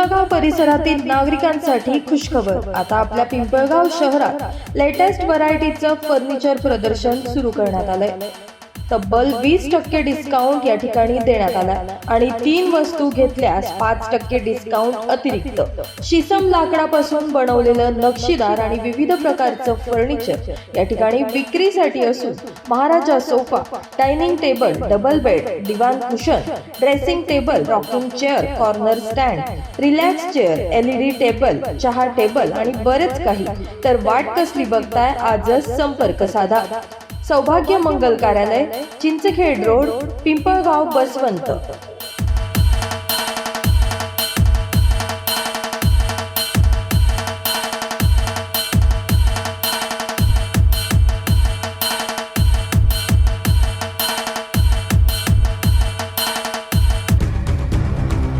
पिंपळगाव परिसरातील नागरिकांसाठी खुशखबर. आता आपल्या पिंपळगाव शहरात लेटेस्ट व्हरायटीचं फर्निचर प्रदर्शन सुरू करण्यात आलंय. तब्बल वीस टक्के डिस्काउंट या ठिकाणी देण्यात आला आणि तीन वस्तू घेतल्यास पाच टक्के डिस्काउंट अतिरिक्त. शिसम लाकडापासून बनवलेलं नक्षीदार आणि विविध प्रकारचं फर्निचर या ठिकाणी विक्रीसाठी असून Maharaja sofa dining table double bed दिवान cushion dressing table rocking chair corner stand relax chair LED table चहा टेबल आणि बरेच काही. तर वाट कसली बघताय? आजच संपर्क साधा. सौभाग्य मंगल कार्यालय चिंचखेड रोड पिंपळगाव बसवंत.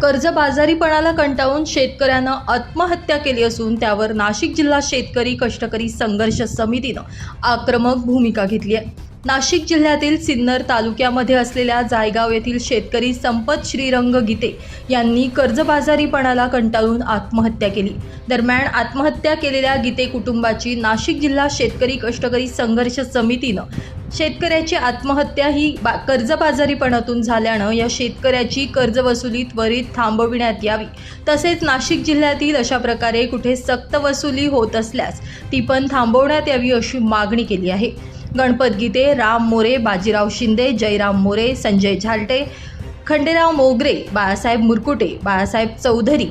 कर्जबाजारीपणाला कंटाळून शेतकऱ्यानं आत्महत्या केली असून त्यावर नाशिक जिल्हा शेतकरी कष्टकरी संघर्ष समितीनं आक्रमक भूमिका घेतली आहे. नाशिक जिल्ह्यातील सिन्नर तालुक्यामध्ये असलेल्या जायगाव येथील शेतकरी संपत श्रीरंग गीते यांनी कर्जबाजारीपणाला कंटाळून आत्महत्या केली. दरम्यान आत्महत्या केलेल्या गीते कुटुंबाची नाशिक जिल्हा शेतकरी कष्टकरी संघर्ष समितीनं शेतकऱ्याची आत्महत्या ही बा कर्जबाजारीपणातून झाल्यानं या शेतकऱ्याची कर्जवसुली त्वरित थांबविण्यात यावी. तसेच नाशिक जिल्ह्यातील अशा प्रकारे कुठे सक्त वसुली होत असल्यास ती पण थांबवण्यात यावी अशी मागणी केली आहे. गणपत गीते राम मोरे बाजीराव शिंदे जयराम मोरे संजय झालटे खंडेराव मोगरे बाळासाहेब मुरकुटे बाळासाहेब चौधरी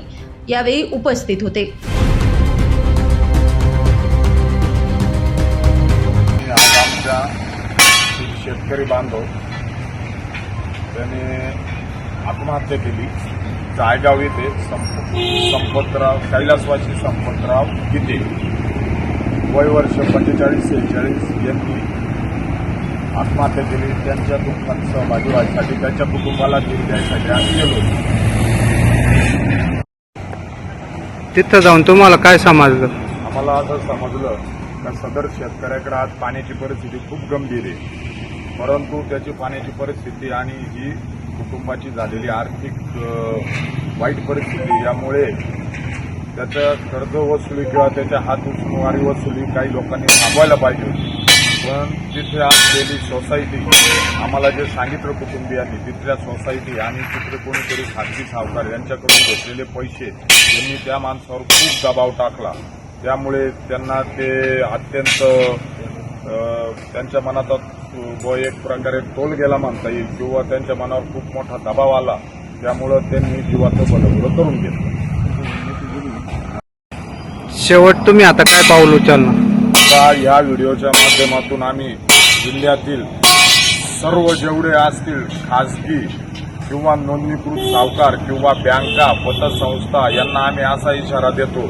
यावेळी उपस्थित होते. शेतकरी बांधव त्याने आत्महत्या केली. जायगाव येथे संप संपतराव कैलासवासी संपतराव गीते. वय वर्ष पंचेचाळीस सेहेचाळीस यांनी आत्महत्या केली. त्यांच्या दुःखात सहभागी व्हायसाठी त्यांच्या कुटुंबाला धीर द्यायसाठी आम्ही गेलो तिथं जाऊन तुम्हाला काय समजलं? आम्हाला असं समजलं का सदर शेतकऱ्याकडे आज पाण्याची परिस्थिती खूप गंभीर आहे. परंतु त्याची पाण्याची परिस्थिती आणि ही कुटुंबाची झालेली आर्थिक वाईट परिस्थिती यामुळे त्याचं कर्ज वसुली किंवा त्याच्या हात उचलवारी वसुली काही लोकांनी थांबवायला पाहिजे पण तिथे असलेली सोसायटी आम्हाला जे सांगितलं कुटुंबियांनी तिथल्या सोसायटी आणि तिथले कोणीतरी खाजगी सावकार यांच्याकडून घेतलेले पैसे यांनी त्या माणसावर खूप दबाव टाकला. त्यामुळे त्यांना ते अत्यंत त्यांच्या मनात व एक प्रकारे तोल गेला म्हणता येईल किंवा त्यांच्या मनावर खूप मोठा दबाव आला. त्यामुळं त्यांनी जीवाचं बलबुडं करून घेतलं. शेवट तुम्ही आता काय पाऊल उचलणार? आता या व्हिडिओच्या माध्यमातून आम्ही जिल्ह्यातील सर्व जेवढे असतील खाजगी किंवा नोंदणीकृत सावकार किंवा बँका पतसंस्था यांना आम्ही असा इशारा देतो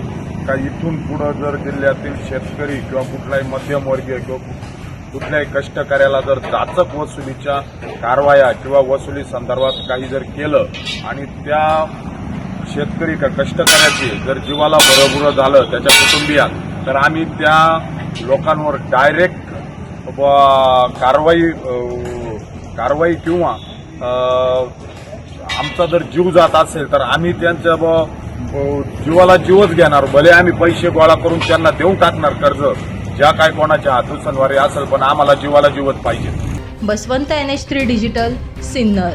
का इथून पुढं जर जिल्ह्यातील शेतकरी किंवा कुठलाही मध्यमवर्गीय किंवा कुठल्याही कष्टकऱ्याला जर जाचक वसुलीच्या कारवाया किंवा वसुली संदर्भात काही जर केलं आणि त्या शेतकरी का कष्टकऱ्याची जर जीवाला बरोबर झालं त्याच्या कुटुंबियात तर आम्ही त्या लोकांवर डायरेक्ट कारवाई कारवाई किंवा आमचा जर जीव जात असेल तर आम्ही त्यांच्या ब जीवाला जीवच घेणार. भले आम्ही पैसे गोळा करून त्यांना देऊन टाकणार कर्ज ज्या काय कोणाच्या हातून असेल पण आम्हाला जीवाला जीवच पाहिजे. Baswant N H three digital Sinnar.